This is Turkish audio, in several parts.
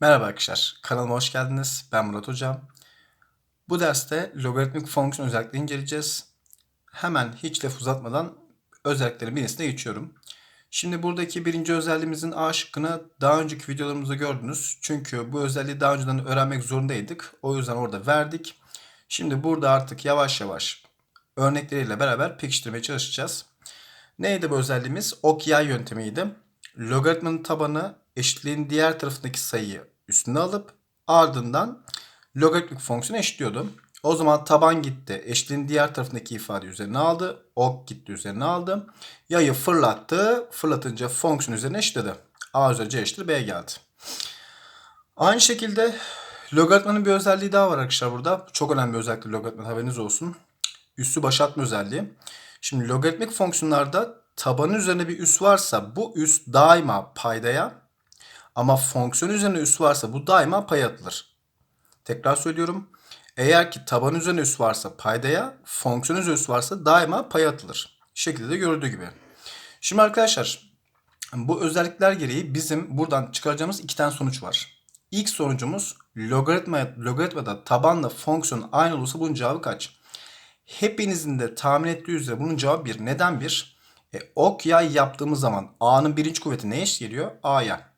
Merhaba arkadaşlar, kanalıma hoş geldiniz. Ben Murat Hocam. Bu derste logaritmik fonksiyon özelliklerini inceleyeceğiz. Hemen hiç laf uzatmadan özelliklerin birisine geçiyorum. Şimdi buradaki birinci özelliğimizin A şıkkını daha önceki videolarımızda gördünüz. Çünkü bu özelliği daha önceden öğrenmek zorundaydık. O yüzden orada verdik. Şimdi burada artık yavaş yavaş örnekleriyle beraber pekiştirmeye çalışacağız. Neydi bu özelliğimiz? Ok yay yöntemiydi. Logaritmanın tabanı eşitliğin diğer tarafındaki sayıyı üstüne alıp ardından logaritmik fonksiyonu eşitliyordu. O zaman taban gitti. Eşitliğin diğer tarafındaki ifade üzerine aldı. Ok gitti üzerine aldı. Yayı fırlattı. Fırlatınca fonksiyon üzerine eşitledi. A üzeri C eşittir B geldi. Aynı şekilde logaritmanın bir özelliği daha var arkadaşlar burada. Çok önemli bir özellik logaritma haberiniz olsun. Üssü başlatma özelliği. Şimdi logaritmik fonksiyonlarda tabanın üzerine bir üs varsa bu üs daima paydaya ama fonksiyon üzerine üs varsa bu daima paya atılır. Tekrar söylüyorum. Eğer ki taban üzerine üs varsa paydaya, fonksiyon üzerine üs varsa daima paya atılır. Şekilde de görüldüğü gibi. Şimdi arkadaşlar bu özellikler gereği bizim buradan çıkaracağımız iki tane sonuç var. İlk sonucumuz logaritma, logaritmada tabanla fonksiyon aynı olursa bunun cevabı kaç? Hepinizin de tahmin ettiği üzere bunun cevabı 1. Neden 1? E, ok yay yaptığımız zaman a'nın birinci kuvveti neye eşit geliyor? a'ya.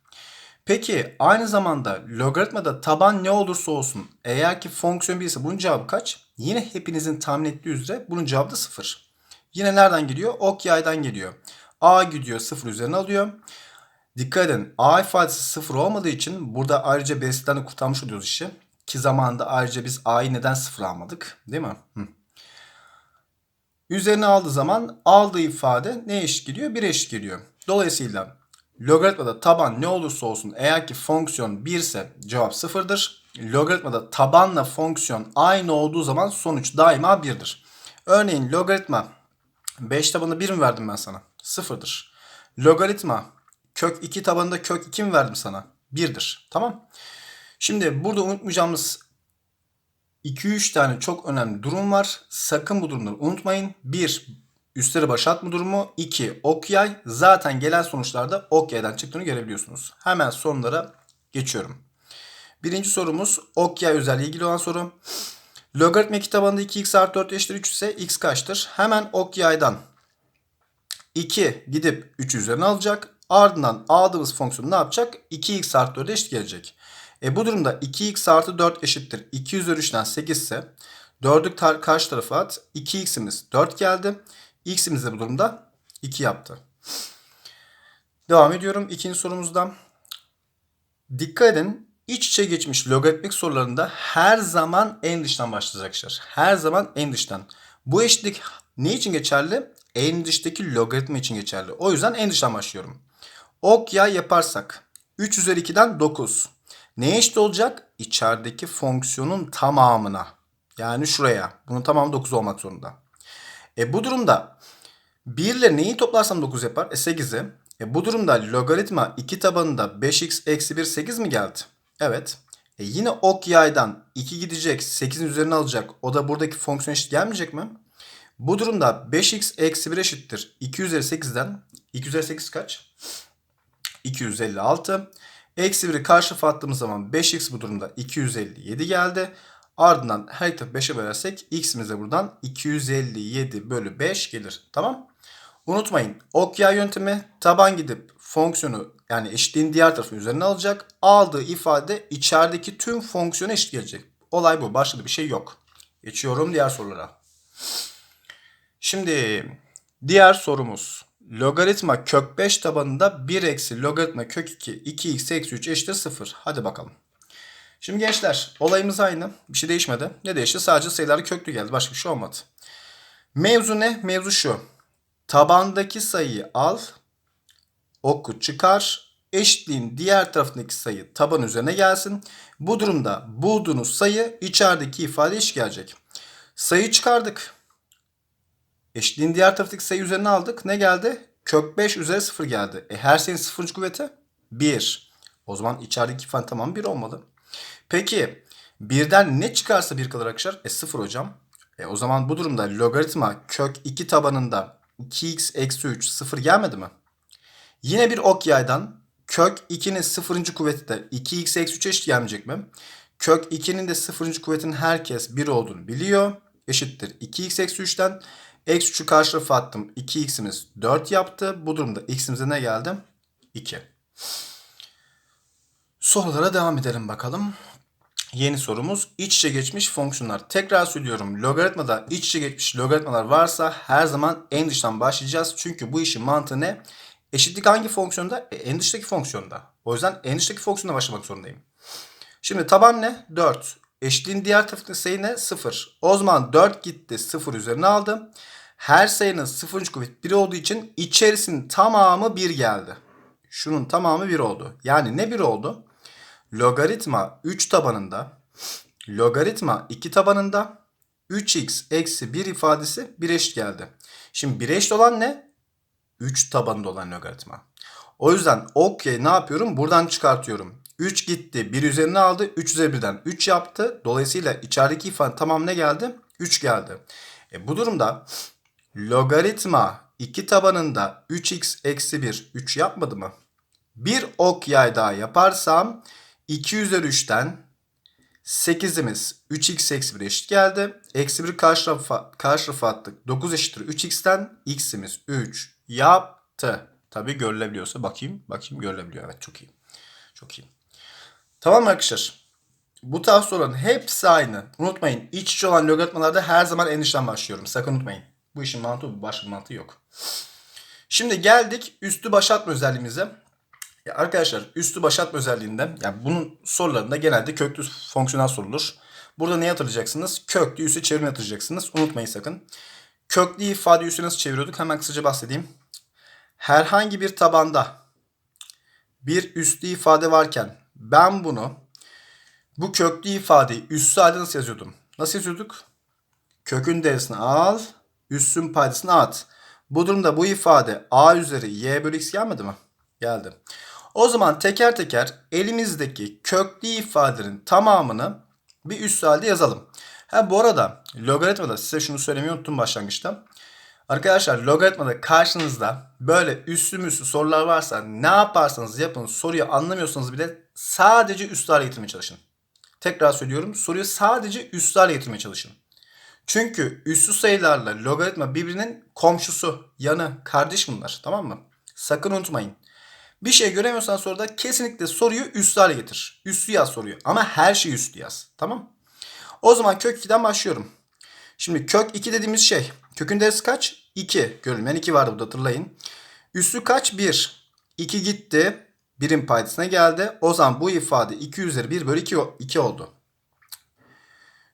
Peki aynı zamanda logaritmada taban ne olursa olsun eğer ki fonksiyon 1 ise bunun cevabı kaç? Yine hepinizin tahmin ettiği üzere bunun cevabı da 0. Yine nereden geliyor? Ok yaydan geliyor. A gidiyor 0 üzerine alıyor. Dikkat edin A ifadesi 0 olmadığı için burada ayrıca B'sinden de kurtarmış oluyoruz işi. Ki zamanında ayrıca biz A'yı neden 0 almadık? Değil mi? Hı. Üzerine aldığı zaman aldığı ifade ne eşit geliyor? 1 eşit geliyor. Dolayısıyla logaritmada taban ne olursa olsun eğer ki fonksiyon 1 ise cevap 0'dır. Logaritmada tabanla fonksiyon aynı olduğu zaman sonuç daima 1'dir. Örneğin logaritma 5 tabanında 1 mi verdim ben sana? 0'dır. Logaritma kök 2 tabanında kök 2 mi verdim sana? 1'dir. Tamam. Şimdi burada unutmayacağımız 2-3 tane çok önemli durum var. Sakın bu durumları unutmayın. 1. Üstleri başlatma durumu. 2. Ok yay. Zaten gelen sonuçlarda ok yaydan çıktığını görebiliyorsunuz. Hemen sonlara geçiyorum. Birinci sorumuz ok yay özelliği ilgili olan soru. Logaritma kitabında 2x artı 4 eşittir 3 ise x kaçtır? Hemen ok yaydan 2 gidip 3 üzerine alacak. Ardından aldığımız fonksiyon ne yapacak? 2x artı 4 eşit gelecek. E bu durumda 2x artı 4 eşittir. 2 üzeri 3'ten 8 ise 4'ü tar- karşı tarafa at. 2x'imiz 4 geldi. X'imiz de bu durumda 2 yaptı. Devam ediyorum ikinci sorumuzdan. Dikkat edin. İç içe geçmiş logaritmik sorularında her zaman en dıştan başlayacak arkadaşlar. Her zaman en dıştan. Bu eşitlik ne için geçerli? En dıştaki logaritma için geçerli. O yüzden en dıştan başlıyorum. Ok yay yaparsak 3 üzeri 2'den 9. Neye eşit olacak? İçerideki fonksiyonun tamamına. Yani şuraya. Bunun tamamı 9 olmak zorunda. E bu durumda 1 ile neyi toplarsam 9 yapar? E 8'i. E bu durumda logaritma 2 tabanında 5x eksi 1 8 mi geldi? Evet. E yine ok yaydan 2 gidecek 8'in üzerine alacak. O da buradaki fonksiyon eşit gelmeyecek mi? Bu durumda 5x eksi 1 eşittir. 2 üzeri 8'den 2 üzeri 8 kaç? 256. Eksi 1'i karşı attığımız zaman 5x bu durumda 257 geldi. Ardından her tarafı 5'e bölersek x'imiz de buradan 257 bölü 5 gelir. Tamam. Unutmayın ok yay yöntemi taban gidip fonksiyonu yani eşitliğin diğer tarafı üzerine alacak. Aldığı ifade içerideki tüm fonksiyona eşit gelecek. Olay bu. Başka bir şey yok. Geçiyorum diğer sorulara. Şimdi diğer sorumuz. Logaritma kök 5 tabanında 1 eksi logaritma kök 2 2x eksi 3 eşittir 0. Hadi bakalım. Şimdi gençler olayımız aynı. Bir şey değişmedi. Ne değişti? Sadece sayılar köklü geldi. Başka bir şey olmadı. Mevzu ne? Mevzu şu. Tabandaki sayıyı al. Oku çıkar. Eşitliğin diğer tarafındaki sayı taban üzerine gelsin. Bu durumda bulduğunuz sayı içerideki ifade eşit gelecek. Sayı çıkardık. Eşitliğin diğer taraftaki sayı üzerine aldık. Ne geldi? Kök 5 üzeri 0 geldi. E her şeyin sıfırıncı kuvveti 1. O zaman içerideki ifade tamam 1 olmalı. Peki birden ne çıkarsa 1 kalır arkadaşlar? E 0 hocam. E o zaman bu durumda logaritma kök 2 tabanında 2x eksi 3 0 gelmedi mi? Yine bir ok yaydan kök 2'nin sıfırıncı kuvveti de 2x eksi 3 eşit gelmeyecek mi? Kök 2'nin de sıfırıncı kuvvetinin herkes 1 olduğunu biliyor. Eşittir 2x eksi 3'ten. Eksi 3'ü karşı tarafa attım. 2x'imiz 4 yaptı. Bu durumda x'imize ne geldi? 2. Sorulara devam edelim bakalım. Yeni sorumuz iç içe geçmiş fonksiyonlar. Tekrar söylüyorum logaritmada iç içe geçmiş logaritmalar varsa her zaman en dıştan başlayacağız. Çünkü bu işin mantığı ne? Eşitlik hangi fonksiyonda? E, en dıştaki fonksiyonda. O yüzden en dıştaki fonksiyonda başlamak zorundayım. Şimdi taban ne? 4. Eşitliğin diğer tarafındaki sayı ne? 0. O zaman 4 gitti 0 üzerine aldım. Her sayının 0. kuvvet 1 olduğu için içerisinin tamamı 1 geldi. Şunun tamamı 1 oldu. Yani ne 1 oldu? Logaritma 3 tabanında, logaritma 2 tabanında 3x eksi 1 ifadesi 1 eşit geldi. Şimdi 1 eşit olan ne? 3 tabanında olan logaritma. O yüzden okey ne yapıyorum? Buradan çıkartıyorum. 3 gitti. 1 üzerine aldı. 3 üzeri 1'den 3 yaptı. Dolayısıyla içerideki ifade tamam ne geldi? 3 geldi. E bu durumda logaritma 2 tabanında 3x eksi 1 3 yapmadı mı? Bir ok yay daha yaparsam 2 üzeri 3'ten 8'imiz 3x eksi 1 eşit geldi. Eksi 1 karşı tarafa, karşı tarafa attık. 9 eşittir 3x'ten x'imiz 3 yaptı. Tabi görülebiliyorsa bakayım. Bakayım görülebiliyor. Evet çok iyi. Çok iyi. Tamam arkadaşlar? Bu tarz soruların hepsi aynı. Unutmayın iç içe olan logaritmalarda her zaman en başlıyorum. Sakın unutmayın. Bu işin mantığı bu. Başka mantığı yok. Şimdi geldik üstü başlatma özelliğimize. Ya arkadaşlar üstü başlatma özelliğinde yani bunun sorularında genelde köklü fonksiyonel sorulur. Burada ne hatırlayacaksınız? Köklü üstü çevirme yatıracaksınız. Unutmayın sakın. Köklü ifade üstü nasıl çeviriyorduk? Hemen kısaca bahsedeyim. Herhangi bir tabanda bir üslü ifade varken ben bunu bu köklü ifadeyi üssü halde nasıl yazıyordum? Nasıl yazıyorduk? Kökün değerisini al, üssün paydasını at. Bu durumda bu ifade a üzeri y bölü x gelmedi mi? Geldi. O zaman teker teker elimizdeki köklü ifadelerin tamamını bir üst halde yazalım. Ha bu arada logaritmada size şunu söylemeyi unuttum başlangıçta. Arkadaşlar logaritmada karşınızda böyle üstü müstü sorular varsa ne yaparsanız yapın soruyu anlamıyorsanız bile sadece üst hale getirmeye çalışın. Tekrar söylüyorum soruyu sadece üst hale getirmeye çalışın. Çünkü üstü sayılarla logaritma birbirinin komşusu, yanı, kardeş bunlar tamam mı? Sakın unutmayın. Bir şey göremiyorsan soruda kesinlikle soruyu üstü getir. Üstü yaz soruyu ama her şeyi üstü yaz. Tamam O zaman kök 2'den başlıyorum. Şimdi kök 2 dediğimiz şey kökün değerisi kaç? 2. Görülmeyen 2 vardı burada hatırlayın. Üstü kaç? 1. 2 gitti. Birim paydasına geldi. O zaman bu ifade 2 üzeri 1 bölü 2, 2 oldu.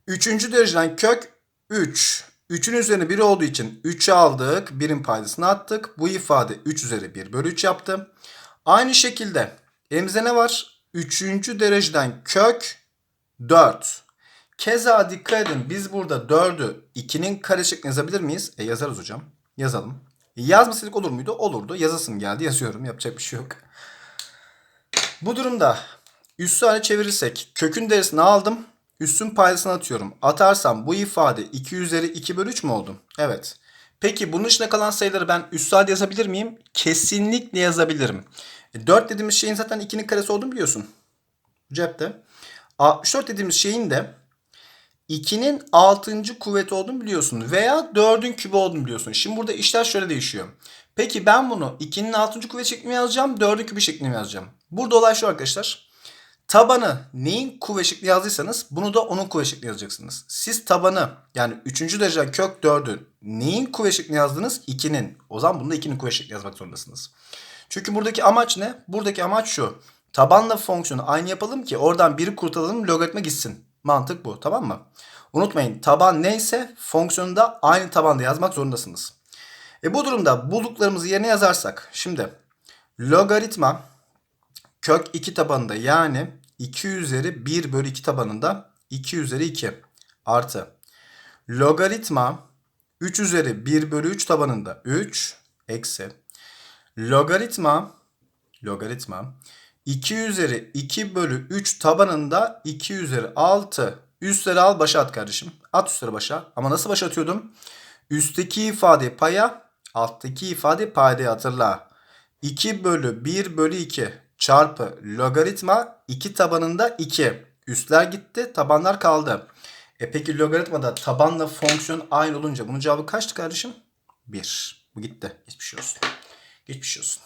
Üçüncü dereceden kök 3. 3'ün üzerine 1 olduğu için 3'ü aldık. Birim paydasına attık. Bu ifade 3 üzeri 1 bölü 3 yaptı. Aynı şekilde elimizde ne var? Üçüncü dereceden kök 4. Keza dikkat edin biz burada 4'ü 2'nin kare şeklinde yazabilir miyiz? E yazarız hocam. Yazalım. Yazmasaydık olur muydu? Olurdu. Yazasım geldi yazıyorum. Yapacak bir şey yok. Bu durumda üssü hale çevirirsek kökün değerisini aldım. Üssün paydasını atıyorum. Atarsam bu ifade 2 üzeri 2 bölü 3 mü oldu? Evet. Peki bunun içinde kalan sayıları ben üst halde yazabilir miyim? Kesinlikle yazabilirim. E, 4 dediğimiz şeyin zaten 2'nin karesi olduğunu biliyorsun. Cepte. 64 dediğimiz şeyin de 2'nin 6. kuvveti olduğunu biliyorsun. Veya 4'ün kübü olduğunu biliyorsun. Şimdi burada işler şöyle değişiyor. Peki ben bunu 2'nin 6. kuvvet şeklinde yazacağım. 4'ün kübü şeklinde yazacağım. Burada olay şu arkadaşlar. Tabanı neyin kuvvet şekli yazdıysanız bunu da onun kuvvet şekli yazacaksınız. Siz tabanı yani 3. dereceden kök 4'ü neyin kuvvet şekli yazdınız? 2'nin. O zaman bunu da 2'nin kuvvet şekli yazmak zorundasınız. Çünkü buradaki amaç ne? Buradaki amaç şu. Tabanla fonksiyonu aynı yapalım ki oradan biri kurtulalım logaritma gitsin. Mantık bu tamam mı? Unutmayın taban neyse fonksiyonu da aynı tabanda yazmak zorundasınız. E bu durumda bulduklarımızı yerine yazarsak şimdi logaritma kök 2 tabanında yani 2 üzeri 1 bölü 2 tabanında 2 üzeri 2 artı logaritma 3 üzeri 1 bölü 3 tabanında 3 eksi logaritma logaritma 2 üzeri 2 bölü 3 tabanında 2 üzeri 6 üstleri al başa at kardeşim. At üstleri başa. Ama nasıl başa atıyordum? Üstteki ifade paya alttaki ifade paydaya hatırla. 2 bölü 1 bölü 2 çarpı logaritma 2 tabanında 2. Üstler gitti tabanlar kaldı. E peki logaritmada tabanla fonksiyon aynı olunca bunun cevabı kaçtı kardeşim? 1. Bu gitti. Geçmiş olsun. Geçmiş olsun.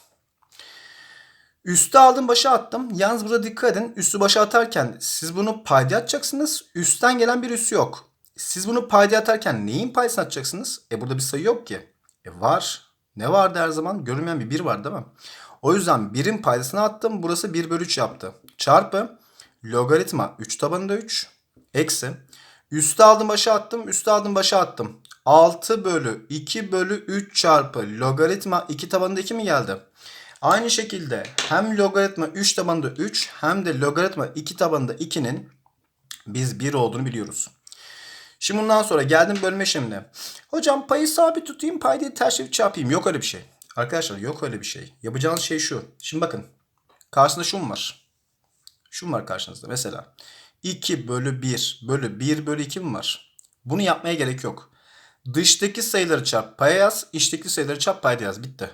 Üstü aldım başa attım. Yalnız burada dikkat edin. Üstü başa atarken siz bunu payda atacaksınız. Üstten gelen bir üssü yok. Siz bunu payda atarken neyin paydasını atacaksınız? E burada bir sayı yok ki. E var. Ne vardı her zaman? Görünmeyen bir 1 var değil mi? O yüzden 1'in paydasını attım. Burası 1 bölü 3 yaptı. Çarpı logaritma 3 tabanında 3. Eksi. Üstü aldım başa attım. Üstü aldım başa attım. 6 bölü 2 bölü 3 çarpı logaritma 2 tabanında 2 mi geldi? Aynı şekilde hem logaritma 3 tabanında 3 hem de logaritma 2 tabanında 2'nin biz 1 olduğunu biliyoruz. Şimdi bundan sonra geldim bölme işlemine. Hocam payı sabit tutayım paydayı ters çarpayım. Yok öyle bir şey. Arkadaşlar yok öyle bir şey. Yapacağınız şey şu. Şimdi bakın. Karşısında şun var. Şun var karşınızda mesela. 2 bölü 1 bölü 1 bölü 2 mi var? Bunu yapmaya gerek yok. Dıştaki sayıları çarp paya yaz. içteki sayıları çarp payda yaz. Bitti.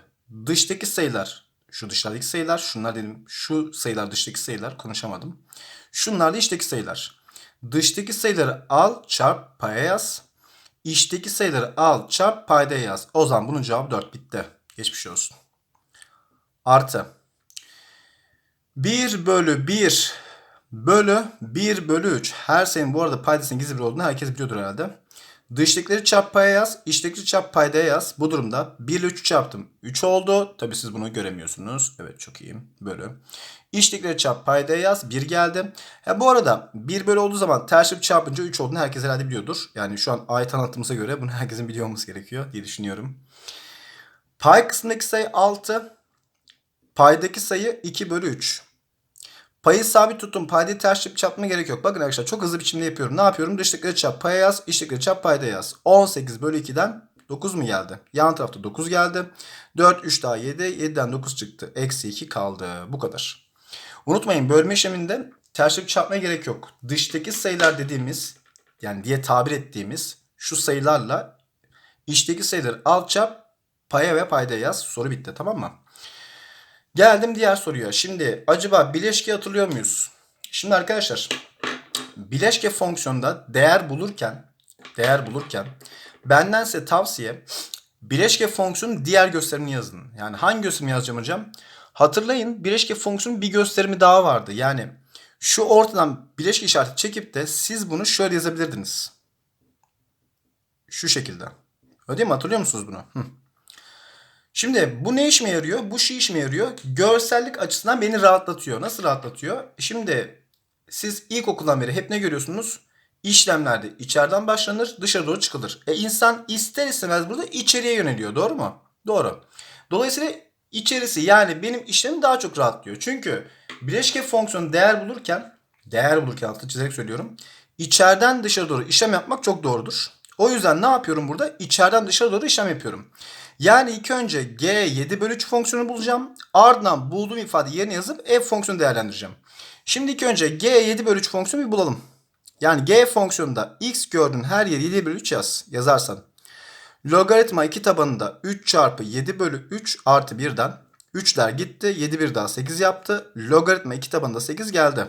Dıştaki sayılar şu dışlardaki sayılar. Şunlar dedim. Şu sayılar dıştaki sayılar. Konuşamadım. Şunlar da içteki sayılar. Dıştaki sayıları al çarp paya yaz. İçteki sayıları al çarp payda yaz. O zaman bunun cevabı 4 bitti. Geçmiş olsun. Artı. 1 bölü 1 bölü 1 bölü 3. Her sayının bu arada paydasının gizli bir olduğunu herkes biliyordur herhalde. Dıştakileri çarp paya yaz. içtekileri çarp paydaya yaz. Bu durumda 1 ile 3 çarptım. 3 oldu. Tabi siz bunu göremiyorsunuz. Evet çok iyiyim. Bölü. İçtekileri çarp paydaya yaz. 1 geldi. Ha, bu arada 1 bölü olduğu zaman ters çarpınca 3 olduğunu herkes herhalde biliyordur. Yani şu an ayet anlattığımıza göre bunu herkesin biliyor olması gerekiyor diye düşünüyorum. Pay kısmındaki sayı 6. Paydaki sayı 2 bölü 3. Payı sabit tuttum. Paydayı ters çarpıp çarpma gerek yok. Bakın arkadaşlar çok hızlı biçimde yapıyorum. Ne yapıyorum? Dıştakileri çarp paya yaz. içtekileri çarp payda yaz. 18 bölü 2'den 9 mu geldi? Yan tarafta 9 geldi. 4, 3 daha 7. 7'den 9 çıktı. Eksi 2 kaldı. Bu kadar. Unutmayın bölme işleminde ters çarpıp çarpmaya gerek yok. Dıştaki sayılar dediğimiz yani diye tabir ettiğimiz şu sayılarla içteki sayıları al çarp paya ve payda yaz. Soru bitti tamam mı? Geldim diğer soruya. Şimdi acaba bileşke hatırlıyor muyuz? Şimdi arkadaşlar bileşke fonksiyonda değer bulurken değer bulurken benden size tavsiye bileşke fonksiyonun diğer gösterimini yazın. Yani hangi gösterimi yazacağım hocam? Hatırlayın bileşke fonksiyonun bir gösterimi daha vardı. Yani şu ortadan bileşke işareti çekip de siz bunu şöyle yazabilirdiniz. Şu şekilde. Öyle değil mi? Hatırlıyor musunuz bunu? Hı. Şimdi bu ne işime yarıyor? Bu şu işime yarıyor. Görsellik açısından beni rahatlatıyor. Nasıl rahatlatıyor? Şimdi siz ilkokuldan beri hep ne görüyorsunuz? İşlemlerde içeriden başlanır, dışarı doğru çıkılır. E insan ister istemez burada içeriye yöneliyor. Doğru mu? Doğru. Dolayısıyla içerisi yani benim işlemim daha çok rahatlıyor. Çünkü bileşke fonksiyonu değer bulurken, değer bulurken altı çizerek söylüyorum. İçeriden dışarı doğru işlem yapmak çok doğrudur. O yüzden ne yapıyorum burada? İçeriden dışarı doğru işlem yapıyorum. Yani ilk önce g 7 bölü 3 fonksiyonu bulacağım. Ardından bulduğum ifade yerine yazıp f fonksiyonu değerlendireceğim. Şimdi ilk önce g 7 bölü 3 fonksiyonu bir bulalım. Yani g fonksiyonunda x gördüğün her yeri 7 bölü 3 yaz. Yazarsan. Logaritma 2 tabanında 3 çarpı 7 bölü 3 artı 1'den 3'ler gitti. 7 bir daha 8 yaptı. Logaritma 2 tabanında 8 geldi.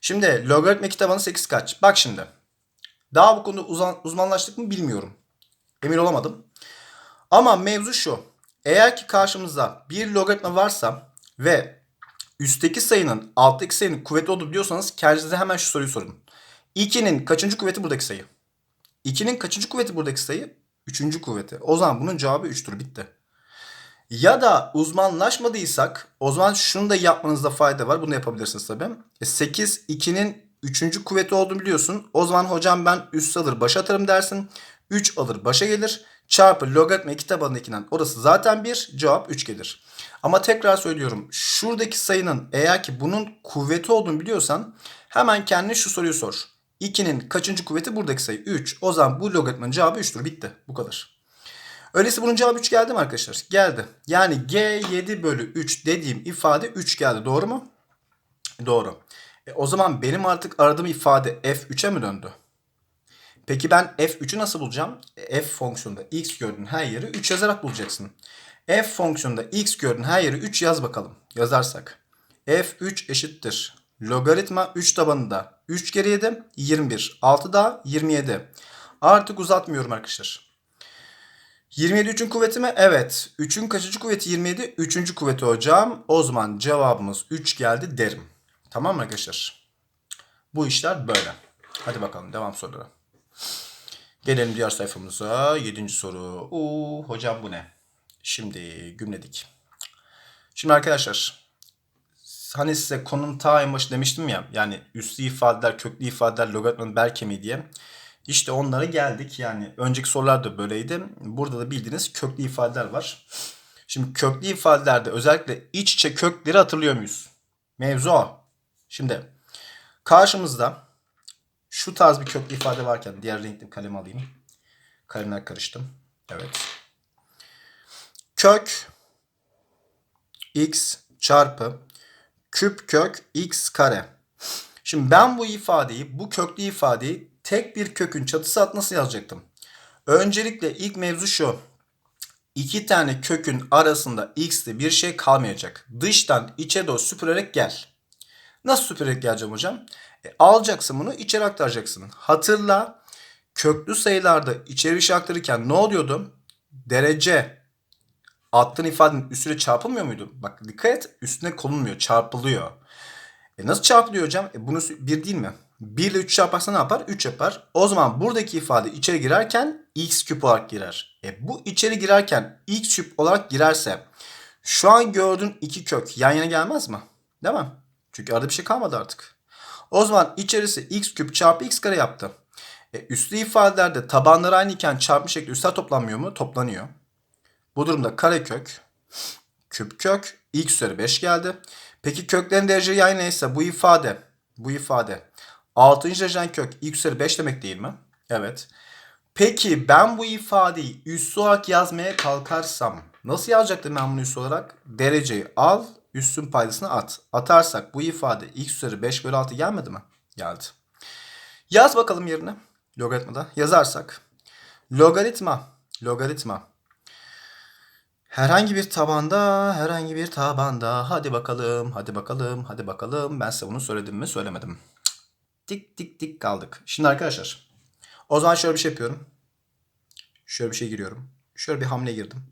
Şimdi logaritma 2 tabanı 8 kaç? Bak şimdi. Daha bu konuda uzman, uzmanlaştık mı bilmiyorum. Emin olamadım. Ama mevzu şu. Eğer ki karşımızda bir logaritma varsa ve üstteki sayının alttaki sayının kuvvetli olduğunu biliyorsanız kendinize hemen şu soruyu sorun. 2'nin kaçıncı kuvveti buradaki sayı? 2'nin kaçıncı kuvveti buradaki sayı? Üçüncü kuvveti. O zaman bunun cevabı 3'tür bitti. Ya da uzmanlaşmadıysak o zaman şunu da yapmanızda fayda var. Bunu yapabilirsiniz tabii. 8 2'nin üçüncü kuvveti olduğunu biliyorsun. O zaman hocam ben üst alır başa atarım dersin. 3 alır başa gelir. Çarpı logaritma 2 tabanındakinden orası zaten 1. Cevap 3 gelir. Ama tekrar söylüyorum. Şuradaki sayının eğer ki bunun kuvveti olduğunu biliyorsan hemen kendine şu soruyu sor. 2'nin kaçıncı kuvveti buradaki sayı? 3. O zaman bu logaritmanın cevabı 3'tür. Bitti. Bu kadar. Öyleyse bunun cevabı 3 geldi mi arkadaşlar? Geldi. Yani G 7 bölü 3 dediğim ifade 3 geldi. Doğru mu? Doğru. E, o zaman benim artık aradığım ifade F3'e mi döndü? Peki ben f3'ü nasıl bulacağım? f fonksiyonunda x gördüğün her yeri 3 yazarak bulacaksın. f fonksiyonunda x gördüğün her yeri 3 yaz bakalım. Yazarsak. f3 eşittir. Logaritma 3 tabanında 3 kere 7 21. 6 daha 27. Artık uzatmıyorum arkadaşlar. 27 3'ün kuvveti mi? Evet. 3'ün kaçıncı kuvveti 27? 3. kuvveti hocam. O zaman cevabımız 3 geldi derim. Tamam mı arkadaşlar? Bu işler böyle. Hadi bakalım devam sorulara. Gelelim diğer sayfamıza. 7. soru. Uuu hocam bu ne? Şimdi gümledik. Şimdi arkadaşlar hani size konunun ta en başı demiştim ya yani üslü ifadeler, köklü ifadeler, logaritmanın bel kemiği diye. İşte onlara geldik. Yani önceki sorular da böyleydi. Burada da bildiğiniz köklü ifadeler var. Şimdi köklü ifadelerde özellikle iç içe kökleri hatırlıyor muyuz? Mevzu o. Şimdi karşımızda şu tarz bir köklü ifade varken diğer renkli kalem alayım. Kalemler karıştım. Evet. Kök x çarpı küp kök x kare. Şimdi ben bu ifadeyi, bu köklü ifadeyi tek bir kökün çatısı altına nasıl yazacaktım? Öncelikle ilk mevzu şu. İki tane kökün arasında x'te bir şey kalmayacak. Dıştan içe doğru süpürerek gel. Nasıl süpürerek geleceğim hocam? E, alacaksın bunu içeri aktaracaksın. Hatırla köklü sayılarda içeri bir şey aktarırken ne oluyordu? Derece attığın ifadenin üstüne çarpılmıyor muydu? Bak dikkat et üstüne konulmuyor çarpılıyor. E nasıl çarpılıyor hocam? E bunu bir değil mi? 1 ile 3 çarparsa ne yapar? 3 yapar. O zaman buradaki ifade içeri girerken x küp olarak girer. E bu içeri girerken x küp olarak girerse şu an gördüğün iki kök yan yana gelmez mi? Değil mi? Çünkü arada bir şey kalmadı artık. O zaman içerisi x küp çarpı x kare yaptı. E üslü ifadelerde tabanları aynı iken çarpma şekli üstel toplanmıyor mu? Toplanıyor. Bu durumda karekök, küp kök, x üzeri 5 geldi. Peki köklerin derecesi aynı neyse bu ifade, bu ifade 6. dereceden kök x üzeri 5 demek değil mi? Evet. Peki ben bu ifadeyi üssü olarak yazmaya kalkarsam nasıl yazacaktım ben bunu üssü olarak? Dereceyi al, üssün paydasını at. Atarsak bu ifade x üzeri 5 bölü 6 gelmedi mi? Geldi. Yaz bakalım yerine. Logaritmada yazarsak. Logaritma. Logaritma. Herhangi bir tabanda, herhangi bir tabanda. Hadi bakalım, hadi bakalım, hadi bakalım. Ben size bunu söyledim mi, söylemedim. Tik tik tik kaldık. Şimdi arkadaşlar, o zaman şöyle bir şey yapıyorum. Şöyle bir şey giriyorum. Şöyle bir hamle girdim.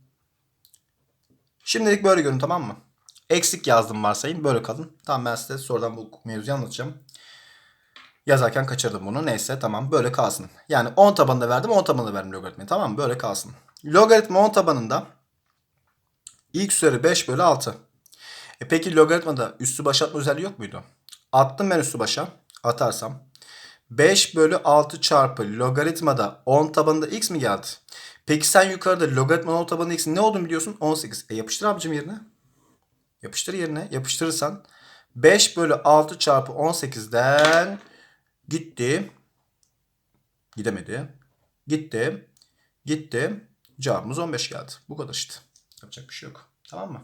Şimdilik böyle görün tamam mı? Eksik yazdım varsayın. Böyle kalın. Tamam ben size sonradan bu mevzuyu anlatacağım. Yazarken kaçırdım bunu. Neyse tamam böyle kalsın. Yani 10 tabanında verdim 10 tabanında verdim logaritmayı. Tamam mı? Böyle kalsın. Logaritma 10 tabanında x üzeri 5 bölü 6. E peki logaritmada üstü başa atma özelliği yok muydu? Attım ben üstü başa. Atarsam. 5 bölü 6 çarpı logaritmada 10 tabanında x mi geldi? Peki sen yukarıda logaritmanın 10 tabanında x'in ne olduğunu biliyorsun? 18. E yapıştır abicim yerine. Yapıştır yerine. Yapıştırırsan 5 bölü 6 çarpı 18'den gitti. Gidemedi. Gitti. Gitti. Cevabımız 15 geldi. Bu kadar işte. Yapacak bir şey yok. Tamam mı?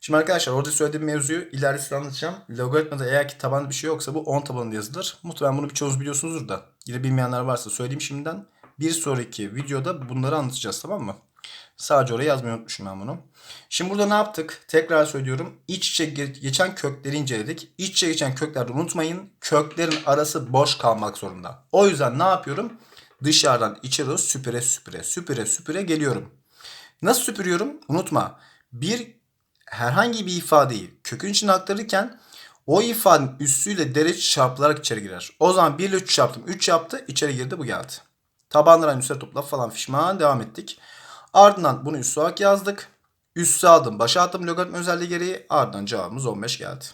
Şimdi arkadaşlar orada söylediğim mevzuyu ileride size anlatacağım. Logaritmada eğer ki tabanda bir şey yoksa bu 10 tabanında yazılır. Muhtemelen bunu birçoğunuz biliyorsunuzdur da. Yine bilmeyenler varsa söyleyeyim şimdiden. Bir sonraki videoda bunları anlatacağız tamam mı? Sadece oraya yazmayı unutmuşum ben bunu. Şimdi burada ne yaptık? Tekrar söylüyorum. İç içe geçen kökleri inceledik. İç içe geçen köklerde unutmayın. Köklerin arası boş kalmak zorunda. O yüzden ne yapıyorum? Dışarıdan içeri süpüre süpüre süpüre süpüre geliyorum. Nasıl süpürüyorum? Unutma. Bir herhangi bir ifadeyi kökün içine aktarırken o ifadenin üssüyle derece çarpılarak içeri girer. O zaman 1 ile 3 çarptım. 3 yaptı. içeri girdi bu geldi. Tabanları aynı üstüne topla falan fişman devam ettik. Ardından bunu üssü olarak yazdık. Üssü aldım. Başa attım logaritma özelliği gereği. Ardından cevabımız 15 geldi.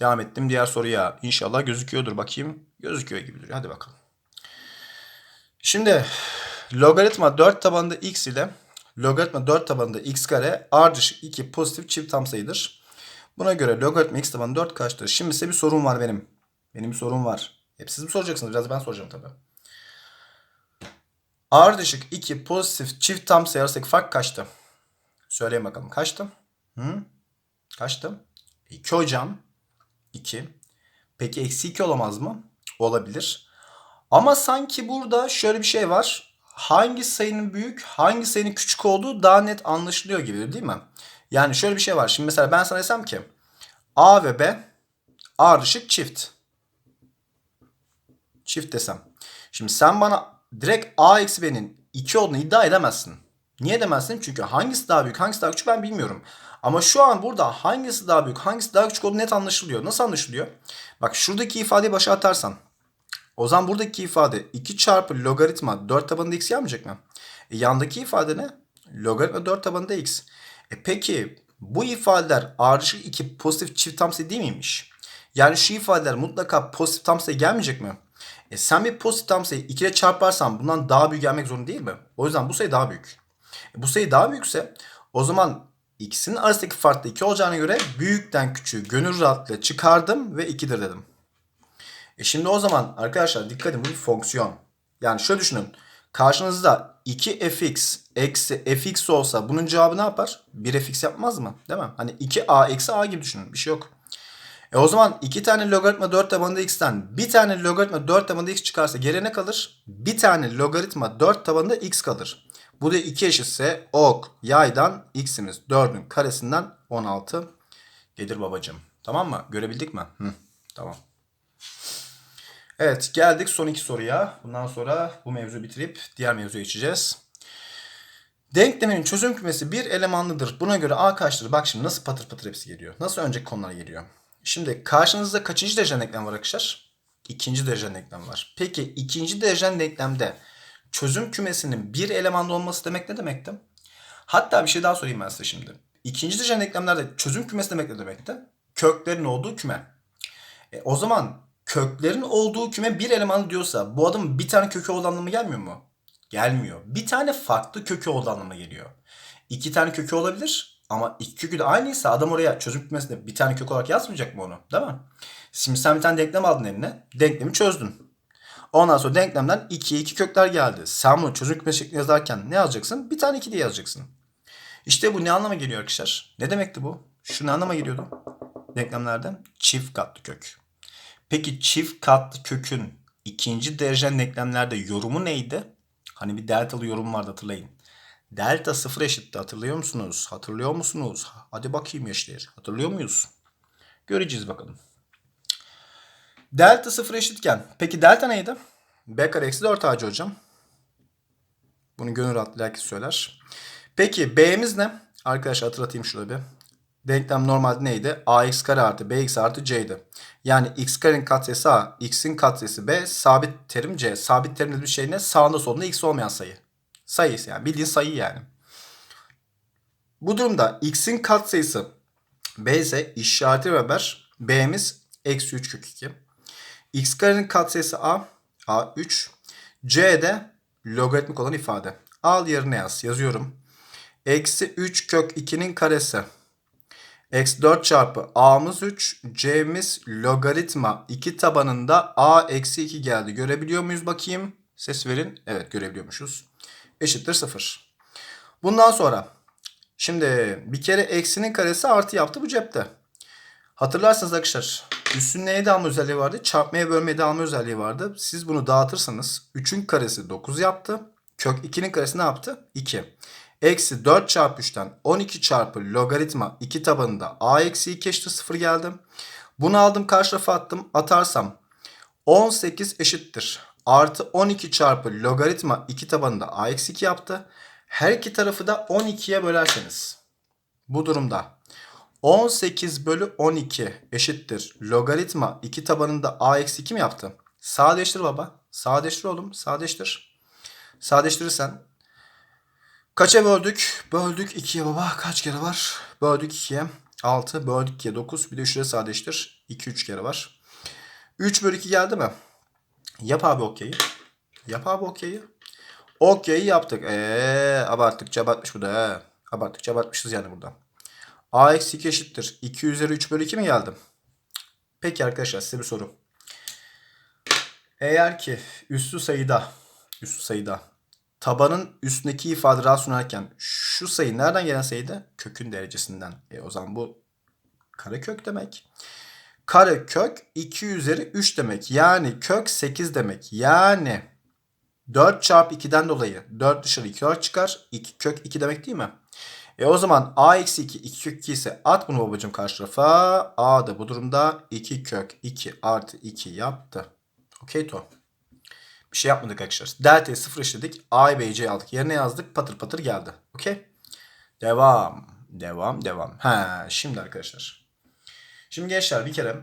Devam ettim diğer soruya. İnşallah gözüküyordur bakayım. Gözüküyor gibi duruyor. Hadi bakalım. Şimdi logaritma 4 tabanında x ile logaritma 4 tabanında x kare ardışık 2 pozitif çift tam sayıdır. Buna göre logaritma x tabanı 4 kaçtır? Şimdi size bir sorum var benim. Benim bir sorum var. Hep siz mi soracaksınız? Biraz ben soracağım tabii. Ardışık 2 pozitif çift tam sayı arasındaki fark kaçtı? Söyleyin bakalım. Kaçtı? Hı? Kaçtı? 2 hocam. 2. Peki eksi 2 olamaz mı? Olabilir. Ama sanki burada şöyle bir şey var. Hangi sayının büyük, hangi sayının küçük olduğu daha net anlaşılıyor gibi değil mi? Yani şöyle bir şey var. Şimdi mesela ben sana desem ki A ve B ardışık çift. Çift desem. Şimdi sen bana direkt A eksi B'nin 2 olduğunu iddia edemezsin. Niye demezsin? Çünkü hangisi daha büyük hangisi daha küçük ben bilmiyorum. Ama şu an burada hangisi daha büyük hangisi daha küçük olduğu net anlaşılıyor. Nasıl anlaşılıyor? Bak şuradaki ifadeyi başa atarsan. O zaman buradaki ifade 2 çarpı logaritma 4 tabanında x gelmeyecek mi? E, yandaki ifade ne? Logaritma 4 tabanında x. E peki bu ifadeler ardışık 2 pozitif çift tam sayı değil miymiş? Yani şu ifadeler mutlaka pozitif tam sayı gelmeyecek mi? E sen bir pozitif tam sayı 2 ile çarparsan bundan daha büyük gelmek zorunda değil mi? O yüzden bu sayı daha büyük. E bu sayı daha büyükse o zaman ikisinin arasındaki fark da 2 olacağına göre büyükten küçüğü gönül rahatlığıyla çıkardım ve 2'dir dedim. E şimdi o zaman arkadaşlar dikkat edin bu bir fonksiyon. Yani şöyle düşünün. Karşınızda 2fx eksi fx olsa bunun cevabı ne yapar? 1fx yapmaz mı? Değil mi? Hani 2a eksi a gibi düşünün. Bir şey yok. E o zaman 2 tane logaritma 4 tabanında x'ten bir tane logaritma 4 tabanında x çıkarsa geriye ne kalır? Bir tane logaritma 4 tabanında x kalır. Bu da 2 eşitse ok yaydan x'imiz 4'ün karesinden 16 gelir babacım. Tamam mı? Görebildik mi? Hı, tamam. Evet geldik son iki soruya. Bundan sonra bu mevzu bitirip diğer mevzuya geçeceğiz. Denklemin çözüm kümesi bir elemanlıdır. Buna göre A kaçtır? Bak şimdi nasıl patır patır hepsi geliyor. Nasıl önceki konular geliyor. Şimdi karşınızda kaçıncı dereceden denklem var arkadaşlar? İkinci dereceden denklem var. Peki ikinci dereceden denklemde çözüm kümesinin bir elemanda olması demek ne demekti? Hatta bir şey daha sorayım ben size şimdi. İkinci dereceden denklemlerde çözüm kümesi demek ne demekti? Köklerin olduğu küme. E, o zaman köklerin olduğu küme bir elemanı diyorsa bu adamın bir tane kökü olduğu anlamı gelmiyor mu? Gelmiyor. Bir tane farklı kökü olduğu anlamına geliyor. İki tane kökü olabilir ama iki kökü de aynıysa adam oraya çözüm kümesinde bir tane kök olarak yazmayacak mı onu? Değil mi? Şimdi sen bir tane denklem aldın eline. Denklemi çözdün. Ondan sonra denklemden 2'ye 2 kökler geldi. Sen bunu çözüm kümesi şeklinde yazarken ne yazacaksın? Bir tane 2 diye yazacaksın. İşte bu ne anlama geliyor arkadaşlar? Ne demekti bu? Şu ne anlama geliyordu? Denklemlerde çift katlı kök. Peki çift katlı kökün ikinci derecen denklemlerde yorumu neydi? Hani bir deltalı yorum vardı hatırlayın. Delta sıfır eşitti hatırlıyor musunuz? Hatırlıyor musunuz? Hadi bakayım yaşlar. Hatırlıyor muyuz? Göreceğiz bakalım. Delta sıfır eşitken. Peki delta neydi? B kare eksi 4 AC hocam. Bunu gönül rahatlığıyla herkes söyler. Peki B'miz ne? Arkadaşlar hatırlatayım şurada bir. Denklem normalde neydi? ax kare artı bx artı c'ydi. Yani x karenin katsayısı a, x'in katsayısı b, sabit terim c. Sabit terim dediğimiz şey ne? Sağında solunda x olmayan sayı. Sayısı yani bildiğin sayı yani. Bu durumda x'in katsayısı b ise işareti beraber b'miz eksi 3 kök 2. x karenin katsayısı a, a 3. c de logaritmik olan ifade. Al yerine yaz. Yazıyorum. Eksi 3 kök 2'nin karesi. Eksi 4 çarpı a'mız 3. c'miz logaritma 2 tabanında a eksi 2 geldi. Görebiliyor muyuz bakayım? Ses verin. Evet görebiliyormuşuz. Eşittir 0. Bundan sonra şimdi bir kere eksinin karesi artı yaptı bu cepte. Hatırlarsanız arkadaşlar üstün neye alma özelliği vardı? Çarpmaya bölmeye de alma özelliği vardı. Siz bunu dağıtırsanız 3'ün karesi 9 yaptı. Kök 2'nin karesi ne yaptı? 2. Eksi 4 çarpı 3'ten 12 çarpı logaritma 2 tabanında a eksi 2 eşittir 0 geldi. Bunu aldım karşı tarafa attım. Atarsam 18 eşittir. Artı 12 çarpı logaritma 2 tabanında a eksi 2 yaptı. Her iki tarafı da 12'ye bölerseniz. Bu durumda 18 bölü 12 eşittir. Logaritma 2 tabanında a eksi 2 mi yaptı? Sadeleştir baba. Sadeleştir oğlum. Sadeleştir. Sadeleştirirsen Kaça böldük? Böldük 2'ye baba. Kaç kere var? Böldük 2'ye. 6. Böldük 2'ye 9. Bir de 3'e sadeleştir. 2 3 kere var. 3 bölü 2 geldi mi? Yap abi okey'i. Yap abi okey'i. Okey'i yaptık. Eee abarttıkça abartmış bu da he. Abarttıkça abartmışız yani burada. A eksi 2 eşittir. 2 üzeri 3 bölü 2 mi geldim? Peki arkadaşlar size bir soru. Eğer ki üstü sayıda üstü sayıda tabanın üstündeki ifade rasyonelken şu sayı nereden gelen sayıydı? Kökün derecesinden. E o zaman bu karekök demek. Karekök 2 üzeri 3 demek. Yani kök 8 demek. Yani 4 çarpı 2'den dolayı 4 dışarı 2 4 çıkar. 2 kök 2 demek değil mi? E o zaman a eksi 2 2 kök 2 ise at bunu babacığım karşı tarafa. a da bu durumda 2 kök 2 artı 2 yaptı. Okey to. Bir şey yapmadık arkadaşlar. Delta'yı sıfır işledik. A'yı B'yi C'yi aldık. Yerine yazdık. Patır patır geldi. Okey. Devam. Devam. Devam. Ha, şimdi arkadaşlar. Şimdi gençler bir kere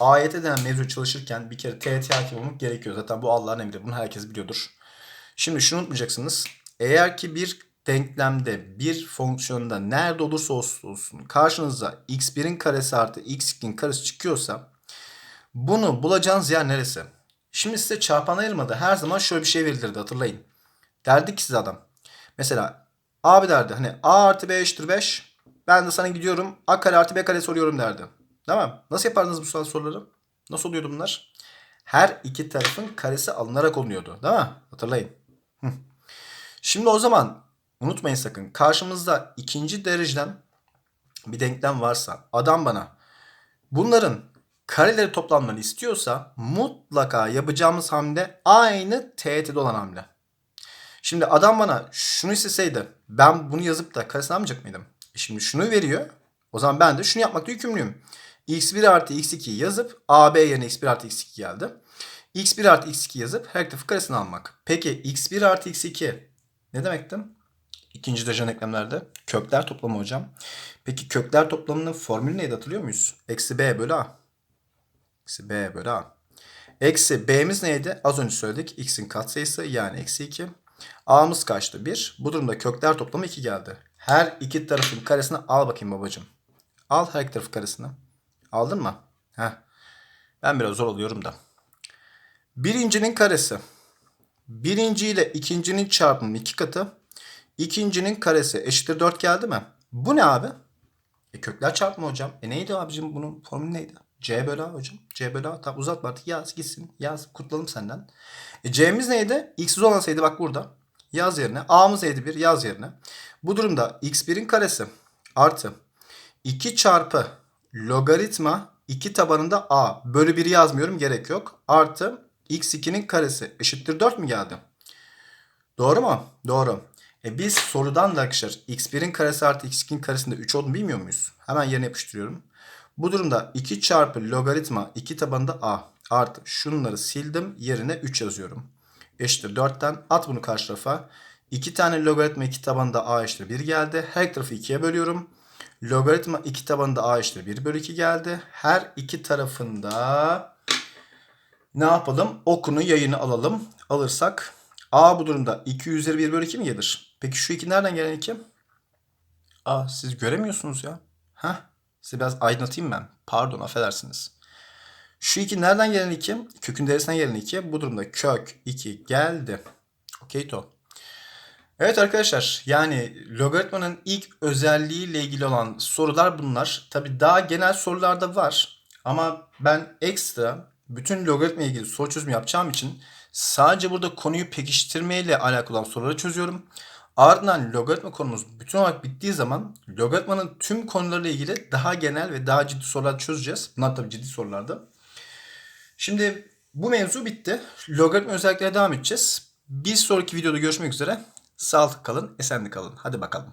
AYT denen mevzu çalışırken bir kere TET hakim olmak gerekiyor. Zaten bu Allah'ın emri. Bunu herkes biliyordur. Şimdi şunu unutmayacaksınız. Eğer ki bir denklemde bir fonksiyonda nerede olursa olsun, karşınıza x1'in karesi artı x2'nin karesi çıkıyorsa bunu bulacağınız yer neresi? Şimdi size çarpan ayırmada her zaman şöyle bir şey verilirdi hatırlayın. Derdi ki size adam. Mesela abi derdi hani a artı b eşittir 5. Ben de sana gidiyorum a kare artı b kare soruyorum derdi. Tamam. Nasıl yapardınız bu soru soruları? Nasıl oluyordu bunlar? Her iki tarafın karesi alınarak olunuyordu. Değil mi? Hatırlayın. Şimdi o zaman unutmayın sakın. Karşımızda ikinci dereceden bir denklem varsa adam bana bunların kareleri toplamlarını istiyorsa mutlaka yapacağımız hamle aynı teğetede olan hamle. Şimdi adam bana şunu isteseydi ben bunu yazıp da karesini almayacak mıydım? E şimdi şunu veriyor. O zaman ben de şunu yapmakta yükümlüyüm. x1 artı x2 yazıp ab yerine x1 artı x2 geldi. x1 artı x2 yazıp her tarafı karesini almak. Peki x1 artı x2 ne demekti? İkinci derece denklemlerde kökler toplamı hocam. Peki kökler toplamının formülü neydi hatırlıyor muyuz? Eksi b bölü a. Eksi b bölü a. Eksi b'miz neydi? Az önce söyledik. x'in katsayısı yani eksi 2. a'mız kaçtı? 1. Bu durumda kökler toplamı 2 geldi. Her iki tarafın karesini al bakayım babacığım. Al her iki tarafın karesini. Aldın mı? Heh. Ben biraz zor oluyorum da. Birincinin karesi. Birinci ile ikincinin çarpımının iki katı. İkincinin karesi eşittir 4 geldi mi? Bu ne abi? E kökler çarpımı hocam. E neydi abicim bunun formülü neydi? C bölü A hocam. C bölü A. Tamam uzatma artık yaz gitsin. Yaz kurtulalım senden. E C'miz neydi? X'siz olmasaydı bak burada. Yaz yerine. A'mız neydi 1? Yaz yerine. Bu durumda x1'in karesi artı 2 çarpı logaritma 2 tabanında A bölü 1 yazmıyorum gerek yok. Artı x2'nin karesi eşittir 4 mü geldi? Doğru mu? Doğru. E biz sorudan da arkadaşlar x1'in karesi artı x2'nin karesinde 3 olduğunu bilmiyor muyuz? Hemen yerine yapıştırıyorum. Bu durumda 2 çarpı logaritma 2 tabanında a artı şunları sildim yerine 3 yazıyorum. Eşittir 4'ten at bunu karşı tarafa. 2 tane logaritma 2 tabanında a eşittir 1 geldi. Her tarafı 2'ye bölüyorum. Logaritma 2 tabanında a eşittir 1 bölü 2 geldi. Her iki tarafında ne yapalım? Okunu yayını alalım. Alırsak a bu durumda 2 üzeri 1 bölü 2 mi gelir? Peki şu 2 nereden gelen 2? Aa siz göremiyorsunuz ya. Heh. Size biraz aydınlatayım ben. Pardon affedersiniz. Şu 2 nereden gelen 2? Kökün derisinden gelen 2. Bu durumda kök 2 geldi. Okey to. Evet arkadaşlar yani logaritmanın ilk özelliğiyle ilgili olan sorular bunlar. Tabi daha genel sorularda var. Ama ben ekstra bütün logaritma ile ilgili soru çözümü yapacağım için sadece burada konuyu pekiştirmeyle alakalı olan soruları çözüyorum. Ardından logaritma konumuz bütün olarak bittiği zaman logaritmanın tüm konularıyla ilgili daha genel ve daha ciddi sorular çözeceğiz. Bunlar tabii ciddi sorulardı. Şimdi bu mevzu bitti. Logaritma özelliklerine devam edeceğiz. Bir sonraki videoda görüşmek üzere. Sağlıklı kalın, esenli kalın. Hadi bakalım.